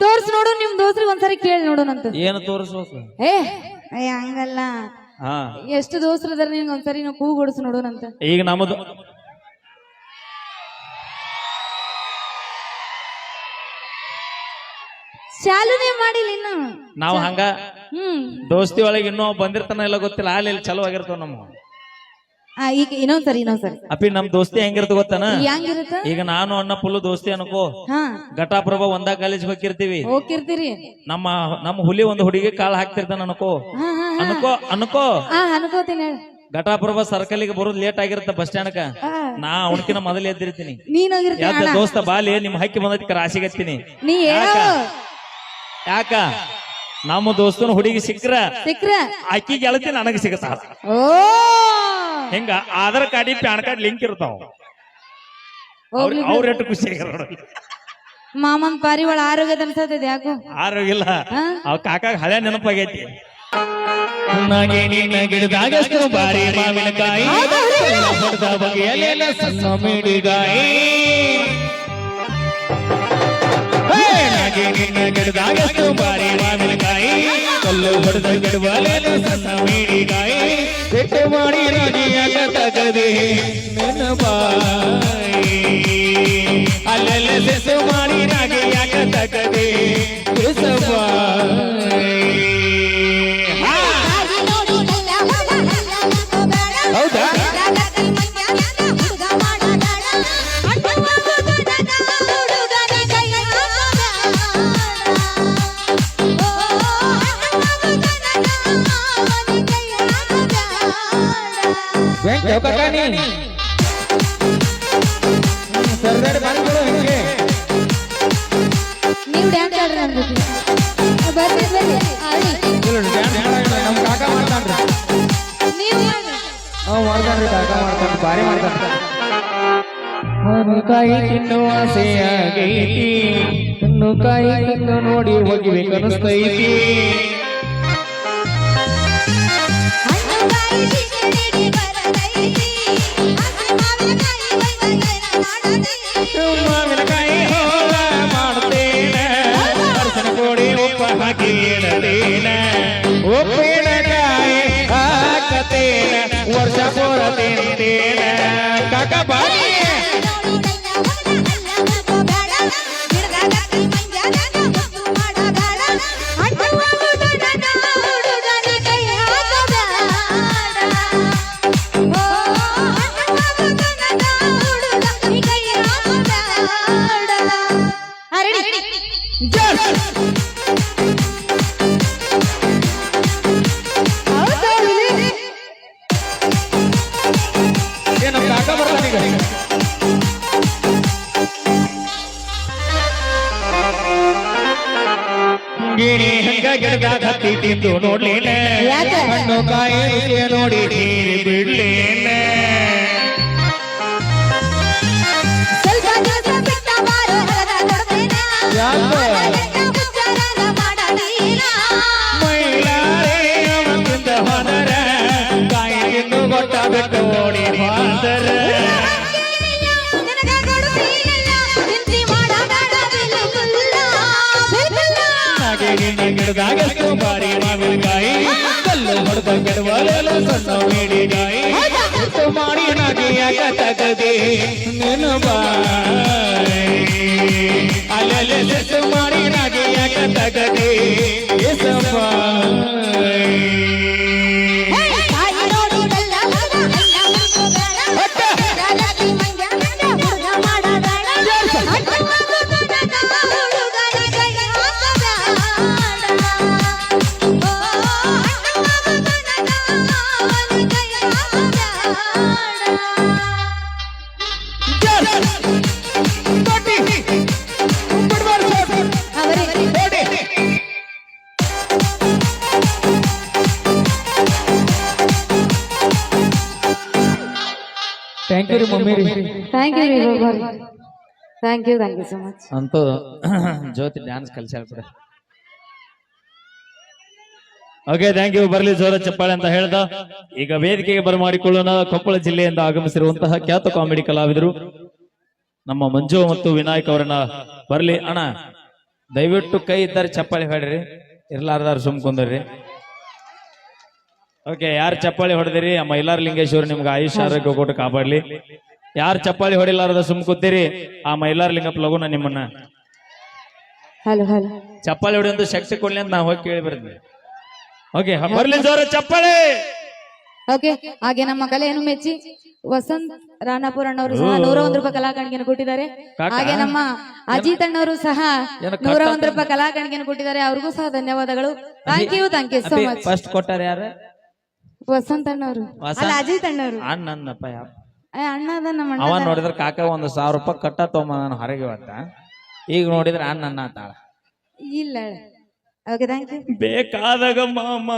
ತೋರ್ಸ್ ನೋಡು ನಿಮ್ ದೋಸ್ರಿ ಒಂದ್ಸರಿ ಕೇಳಿ ನೋಡೋಣಂತ ಏನು ತೋರಿಸ್ಬೇಕು ಏ ಹಂಗಲ್ಲ. ಹಾ. ಎಷ್ಟು ದೋಸ್ತ್ರ ಅದಾರ ನಿಮ್ಗೆ ಒಂದ್ಸರಿ ನಾವು ಕೂಗು ಹೊಡ್ಸ್ ನೋಡೋಣಂತ ಈಗ ನಮ್ಮದು ಚಾಲುನೇ ಮಾಡಿಲ್ಲ ಇನ್ನು. ನಾವು ಹಂಗ ಹ್ಮ್. ದೋಸ್ತಿ ಒಳಗೆ ಇನ್ನೂ ಬಂದಿರ್ತಾನ ಇಲ್ಲ ಗೊತ್ತಿಲ್ಲ ಅಲ್ಲಿ ಇಲ್ಲಿ ಚಲೋ ಆಗಿರ್ತಾವ ನಮ್ಮ ಆ, ಈಗ ಇನ್ನೊಂದ್ ಸರಿ ಅಪ್ಪಿ ನಮ್ ದೋಸ್ತಿ ಹೆಂಗಿರ್ತ ಗೊತ್ತಾನ? ಹೆಂಗಿರುತ್ತ? ಈಗ ನಾನು ಅಣ್ಣ ಫುಲ್ ದೋಸ್ತಿ ಅನ್ಕೋ. ಹಾ. ಘಟಾಪ್ರಭಾ ಒಂದ ಕಾಲೇಜ್ ಹೋಗಿರ್ತೀವಿ ಹೋಗಿರ್ತೀರಿ ನಮ್ಮ ನಮ್ಮ ಹುಲಿ ಒಂದು ಹುಡುಗಿ ಕಾಲ್ ಹಾಕ್ತಿರ್ತಾನ ಅನ್ಕೋ. ಹಾ ಹಾ ಹಾ. ಅನ್ಕೋ ಅನ್ಕೋ. ಹಾ ಅನ್ಕೋತೀನಿ ಹೇಳ. ಸರ್ಕಲ್ಗೆ ಬರೋದು ಲೇಟ್ ಆಗಿರುತ್ತೆ ಬಸ್ ಸ್ಟ್ಯಾಂಡ್ ನಾ ಅವನಕಿನ ಮೊದಲು ಎದ್ದಿರ್ತೀನಿ. ನೀನ್ ಹೋಗಿರ್ತೀನಿ ಯಾಕ ದೋಸ್ತ ಬಾಲಿ ನಿಮ್ ಹಕ್ಕಿ ಬಂದೈತಿ ರಾಶಿಗತ್ತೀನಿ ನೀ ಹೇಳು. ಯಾಕ? ನಮ್ಮ ದೋಸ್ತನ ಹುಡುಗಿ ಸಿಕ್ಕ್ರ. ಸಿಕ್ರ ಅಕ್ಕಿ ಗೆಳತಿ ನನಗ ಸಿಗತ್ತ ಓ! ಹಿಂಗ? ಆಧಾರ್ ಕಾರ್ಡಿ ಪ್ಯಾನ್ ಕಾರ್ಡ್ ಲಿಂಕ್ ಇರ್ತಾವ. ಅವ್ರ ಎಷ್ಟು ಖುಷಿ ಆಗ್ಯಾರ ನೋಡು. ಮಾಮನ್ ಪಾರಿವಾಳ ಆರೋಗ್ಯ ಅನ್ಸತೈತೆ ಯಾಕೋ? ಆರೋಗ್ಯ ಇಲ್ಲ. ಅವ್ ಕಾಕಾಗ ಹಳೆ ನೆನಪಾಗೈತಿ. ನಾಗೆ ನಿನ್ನ ಗಿಡದಾಗಷ್ಟು ಬಾರಿ ಮಾವಿನಕಾಯಿ ಬಗೆಯಲ್ಲೆಲ್ಲ ಸಣ್ಣ ಮಿಡಿಗಾಯಿ. ಹೇ, ನಾಗೆ ನಿನ್ನ ಗಿಡದಾಗಷ್ಟು ಬಾರಿ ಮಾವಿನಕಾಯಿ. ಕಲ್ಲು ಹೊಡೆದ ಗಿಡವಲ್ಲೆಲ್ಲ ಸಣ್ಣ ಗಾಯಿ ಸಿಟ್ಟು ಮಾಡಿ ರಾಜಿಯಾಗ ತಗದೆ ನೆನಪಾಯಿ. ಅಲ್ಲಲ್ಲ ಸೆಸು ಮಾಡಿ ರಾಗಿ ಸರ್ದಾರ್ ಬಂದ್ಬಿಡು ಹಿಂಗೆ? ನೀವು ಡ್ಯಾನ್ಸ್ ಆಡ್ರಿ ನನ್ ಜೊತೆ ಬರ್ರಿ ಬರ್ರಿ ಆಡಿ. ನಮ್ ಕಾಕ ಮಾಡ್ತಾನ್ರಿ. ನೀವು ಮಾಡಿ. ಅವ್ ಮಾಡ್ತಾನ್ರಿ ಕಾಕ ಮಾಡ್ತಾನ ಬಾರಿ ಮಾಡ್ತಾನ ಕಾಯಿ ತಿನ್ನುವ ಆಸೆಯಾಗೈತಿ. ಇನ್ನು ಕಾಯಿ ತಿನ್ನು ನೋಡಿ ಹೋಗಿಬೇಕನ್ನಿಸ್ತೈತಿ ಮಾವಿನಕಾಯಿ ವರ್ಷ ಪೂರ ತಿಂತೇನ ಕಾಕ ಬಾರಿ ಏ ನಮ್ ಕಾಕ ಬರ್ತಾನೀಗ ಗಿಣಿ ಹಂಗ ಗಿಡದಾಗ ಹತ್ತಿ ತಿಂದು ನೋಡ್ಲೇನೆ? ಹಣ್ಣು ಕಾಯಿ ನೋಡಿ ನೀರು ಬಿಡ್ಲೇನ. ಗಿಡದಾಗಷ್ಟು ಬಾರಿ ಮಾವಿನಕಾಯಿ ಕಲ್ಲು ಹೊಡೆದ ಗಿಡವಲೆಲ್ಲ ಸಣ್ಣ ಮೇಡಿಗಾಯಿ ಮುತ್ತು ಮಾಡಿ ತಗದೆ ಬಾಯಿ ಅಲ್ಲೆಲ್ಲ ಸೆಟ್ಟು ಮಾಡಿ ತಗದೆ ಥ್ಯಾಂಕ್ ಯು ರೀ ಮಮ್ಮಿ ರೀ ಥ್ಯಾಂಕ್ ಯು ರೀ thank you thank you so much ಅಂತೂ ಜ್ಯೋತಿ ಡ್ಯಾನ್ಸ್ ಕಲ್ಸ್ಯಾಳ ಬಿಡ. ಓಕೆ ಥ್ಯಾಂಕ್ ಯು ಬರಲಿ ಜೋರ ಚಪ್ಪಾಳೆ ಅಂತ ಹೇಳ್ದ. ಈಗ ವೇದಿಕೆಗೆ ಬರಮಾಡಿಕೊಳ್ಳೋಣ ಕೊಪ್ಪಳ ಜಿಲ್ಲೆಯಿಂದ ಆಗಮಿಸಿರುವಂತಹ ಖ್ಯಾತ ಕಾಮಿಡಿ ಕಲಾವಿದರು ನಮ್ಮ ಮಂಜು ಮತ್ತು ವಿನಾಯಕ್ ಅವರನ್ನ ಬರಲಿ. ಅಣ್ಣ ದಯವಿಟ್ಟು ಕೈ ಇದ್ದಾರೆ ಚಪ್ಪಾಳೆ ಹೇಳ್ರಿ ಇರ್ಲಾರ್ದಾರ ಸುಮ್ ಕುಂದ್ರಿ ಓಕೆ ಯಾರು ಚಪ್ಪಾಳಿ ಹೊಡೆದಿರಿ? ಅಮ್ಮ ಮೈಲಾರ ಲಿಂಗೇಶ್ವರ ನಿಮ್ಗೆ ಆಯುಷ್ ಆರೋಗ್ಯ ಕೊಟ್ಟು ಕಾಪಾಡ್ಲಿ. ಯಾರು ಚಪ್ಪಾಳಿ ಹೊಡಿಲಾರದ ಸುಮ್ ಕೂತೀರಿ? ಆ ಮೈಲಾರ ಲಿಂಗಪ್ಪ ಲಗುನ ನಿಮ್ಮನ್ನ. Hello hello. ಚಪ್ಪಾಳಿ ಹೊಡೆಯಂತ ಶಕ್ತಿ ಕೊಡ್ಲಿ ಅಂತ ನಾ ಹೋಗಿ ಕೇಳಿ ಬರ್ತೀನಿ. ಓಕೆ ಬರ್ಲಿ ಜೋರ ಚಪ್ಪಾಳಿ! ಓಕೆ ಹಾಗೆ ನಮ್ಮ ಕಲೆಯನ್ನು ಮೆಚ್ಚಿ ವಸಂತ್ ರಾಣಾಪುರ ಅಣ್ಣವರು ಸಹ ನೂರ ಒಂದು ರೂಪಾಯಿ ಕಲಾಕಾಣಿಕೆಯನ್ನು ಕೊಟ್ಟಿದ್ದಾರೆ. ಹಾಗೆ ನಮ್ಮ ಅಜಿತ್ ಅಣ್ಣವರು ಸಹ ನೂರ ಒಂದು ರೂಪಾಯಿ ಕಲಾಕಾಣಿಕೆಯನ್ನು ಕೊಟ್ಟಿದ್ದಾರೆ. ಅವ್ರಿಗೂ ಸಹ ಧನ್ಯವಾದಗಳು. Thank you thank you so much first ಕೊಟ್ಟಾರ ಯಾರ? ವಸಂತ್ ಅಣ್ಣವ್ರು? ಅಲ್ಲ ಅಜಿತ್ ಅಣ್ಣವ್ರು. ಅಣ್ಣನ್ನಪ್ಪ ಯಾವ ಏ, ಅಣ್ಣ ಅದ ನಮ್ಮ ಅವ ಅಣ್ಣ ನೋಡಿದ್ರ ಕಾಕ ಒಂದು ಸಾವಿರ ರೂಪಾಯಿ ಕಟ್ಟ ತೊಗೊಂಬ ನಾನು ಹೊರಗೆ ಇವತ್ತ ಈಗ ನೋಡಿದ್ರ ಅಣ್ಣ ಅನ್ನ ತಾಳ. ಇಲ್ಲ. ಓಕೆ ಥ್ಯಾಂಕ್ ಯು ಬೇಕಾದಾಗ ಮಾಮ.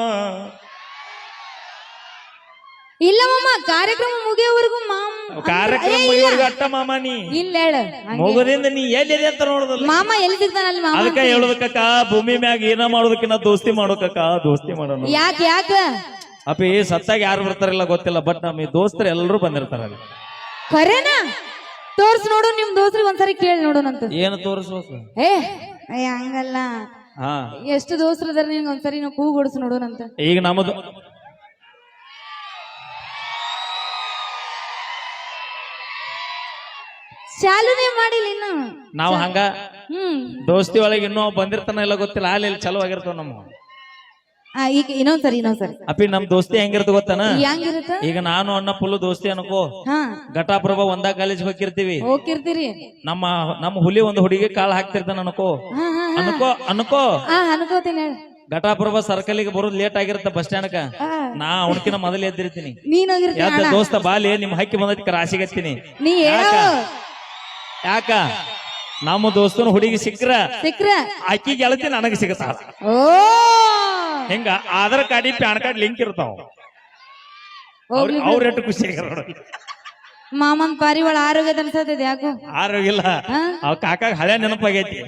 ಇಲ್ಲ ಮಾಮ ಕಾರ್ಯಕ್ರಮ ಮುಗಿಯೋವರೆಗೂ ಮಾಮ್. ಕಾರ್ಯಕ್ರಮ ಮುಗಿಯೋರ್ಗು ಅಟ್ಟ ಮಾಮ ನೀ. ಇಲ್ಲ ಹೇಳ. ಮುಗದಿಂದ ನೀ ಎಲ್ಲಿದೆ ಅಂತ ನೋಡುದ ಮಾಮ ಎಲ್ಲಿ ಸಿಗ್ತಾನ ಅಲ್ಲಿ ಮಾಮ? ಅದಕ್ಕ ಹೇಳುದಕ್ಕ ಭೂಮಿ ಮ್ಯಾಗ ಏನ ಮಾಡೋದಕ್ಕಿನ್ನ ದೋಸ್ತಿ ಮಾಡೋಕಕ್ಕ ದೋಸ್ತಿ ಮಾಡೋಣ. ಯಾಕೆ ಯಾಕ? ಅಪ್ಪಿ ಸತ್ತಾಗ ಯಾರು ಬರ್ತಾರಿಲ್ಲ ಗೊತ್ತಿಲ್ಲ ಬಟ್ ನಮ್ಮ ಈ ದೋಸ್ತರು ಎಲ್ಲರೂ ಬಂದಿರ್ತಾರ ಅಲ್ಲಿ. ಖರೇನಾ ತೋರ್ಸ್ ನೋಡು ನಿಮ್ ದೋಸ್ರಿಗೆ ಒಂದ್ಸರಿ ಕೇಳಿ ನೋಡೋಣಂತ ಏನು ತೋರಿಸ್ಬೇಕು ಏ ಅಯ್ಯ ಹಂಗಲ್ಲ. ಹಾ. ಎಷ್ಟು ದೋಸ್ರು ಅದಾರ ನಿನ್ಗೆ ಒಂದ್ಸರಿ ನಾವು ಕೂಗೊಡಿಸ್ ನೋಡೋಣಂತ ಈಗ ನಮ್ಮದು ಚಾಲುನೇ ಮಾಡಿಲ್ಲ ಇನ್ನು. ನಾವು ಹಂಗ? ಹ್ಮ್. ದೋಸ್ತಿ ಒಳಗೆ ಇನ್ನೂ ಬಂದಿರ್ತಾನ ಇಲ್ಲ ಗೊತ್ತಿಲ್ಲ ಅಲ್ಲಿ ಇಲ್ಲಿ ಚಲೋ ಆಗಿರ್ತಾವ ನಮ್ಮ ಆ, ಈಗ ಇನ್ನೊಂದ್ಸರಿ ಇನ್ನೊಂದ್ಸರಿ. ಅಪ್ಪಿ ನಮ್ ದೋಸ್ತಿ ಹೆಂಗಿರ್ತ ಗೊತ್ತಾನ? ಹೆಂಗಿರುತ್ತ? ಈಗ ನಾನು ಅಣ್ಣ ಫುಲ್ ದೋಸ್ತಿ ಅನ್ಕೋ. ಹಾ. ಘಟಾಪ್ರಭ ಒಂದಾ ಕಾಲೇಜ್ ಹೋಗಿರ್ತೀವಿ. ಹೋಗಿರ್ತೀರಿ. ನಮ್ಮ ನಮ್ಮ ಹುಲಿ ಒಂದು ಹುಡುಗಿ ಕಾಳು ಹಾಕ್ತಿರ್ತಾನ ಅನ್ಕೋ. ಹಾ ಹಾ ಹಾ. ಅನ್ಕೋ ಅನ್ಕೋ. ಅನ್ಕೋತೀನಿ ಹೇಳ. ಘಟಾಪ್ರಭ ಸರ್ಕಲ್ಗೆ ಬರೋದು ಲೇಟ್ ಆಗಿರುತ್ತೆ ಬಸ್ ಸ್ಟ್ಯಾಂಡ್ ನಾ ಅವನಕಿನ ಮೊದಲು ಎದ್ದಿರ್ತೀನಿ. ನೀನ್ ದೋಸ್ತ ಬಾಲಿ ನಿಮ್ ಹಕ್ಕಿ ಬಂದೈತಿ ರಾಶಿಗತ್ತೀನಿ ನೀ ಹೇಳ. ಯಾಕ? ನಮ್ಮ ದೋಸ್ತನ ಹುಡುಗಿ ಸಿಕ್ಕ್ರ? ಸಿಕ್ರ ಅಕ್ಕಿ ಗೆಳತಿ ನನಗೆ ಸಿಗತಾಳ ಓ ಹಿಂಗ Aadhaar card PAN card link ಇರ್ತಾವ. ಹೋಗ್ಲಿ ಅವ್ರ ಎಷ್ಟು ಖುಷಿ ಆಗ್ಯಾರ ನೋಡಿ. ಮಾಮನ್ ಒಳ ಆರೋಗ್ಯದ ಅನ್ಸತ್ತದ ಯಾಕೋ? ಆರೋಗ್ಯ ಇಲ್ಲ. ಹಾ? ಅವ್ ಕಾಕಾಗ ಹಳೆ ನೆನಪಾಗೈತಿ.